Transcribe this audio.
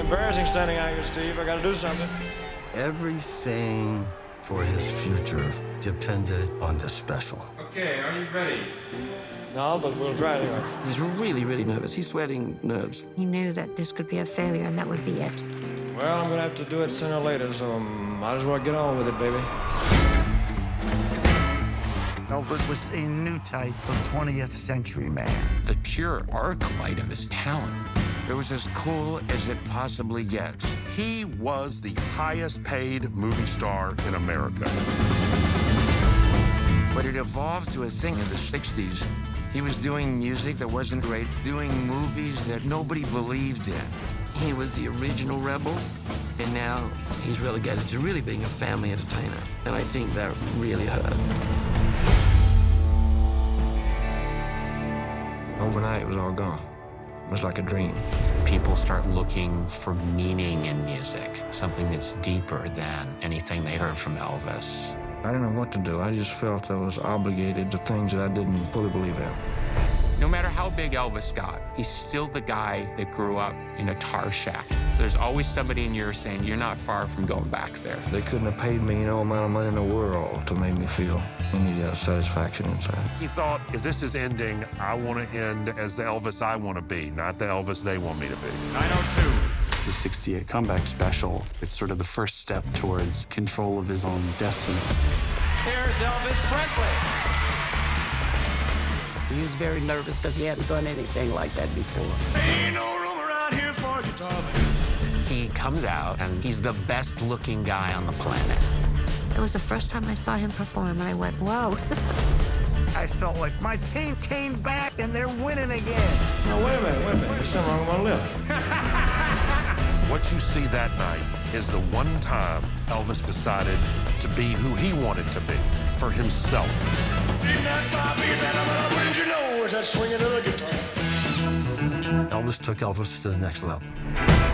embarrassing standing out here, Steve. I gotta do something. Everything for his future depended on this special. Okay, are you ready? No, but we'll try it anyway. He's really, really nervous. He's sweating nerves. He knew that this could be a failure and that would be it. Well, I'm gonna have to do it sooner or later, so might as well get on with it, baby. Elvis was a new type of 20th century man. The pure arc light of his talent. It was as cool as it possibly gets. He was the highest paid movie star in America. But it evolved to a thing in the 60s. He was doing music that wasn't great, doing movies that nobody believed in. He was the original rebel, and now he's relegated to really being a family entertainer. And I think that really hurt. Overnight, it was all gone. It was like a dream. People start looking for meaning in music, something that's deeper than anything they heard from Elvis. I didn't know what to do. I just felt I was obligated to things that I didn't fully believe in. No matter how big Elvis got, he's still the guy that grew up in a tar shack. There's always somebody in your saying, you're not far from going back there. They couldn't have paid me no amount of money in the world to make me feel any uh, satisfaction inside. He thought, if this is ending, I want to end as the Elvis I want to be, not the Elvis they want me to be. 902. The 68 comeback special, it's sort of the first step towards control of his own destiny. Here's Elvis Presley. He was very nervous because he hadn't done anything like that before. Ain't no room around here for a guitar He comes out and he's the best looking guy on the planet. It was the first time I saw him perform, and I went, whoa. I felt like my team came back and they're winning again. No, wait a minute, wait a minute. There's something wrong with my lip. What you see that night is the one time Elvis decided to be who he wanted to be for himself. Elvis took Elvis to the next level.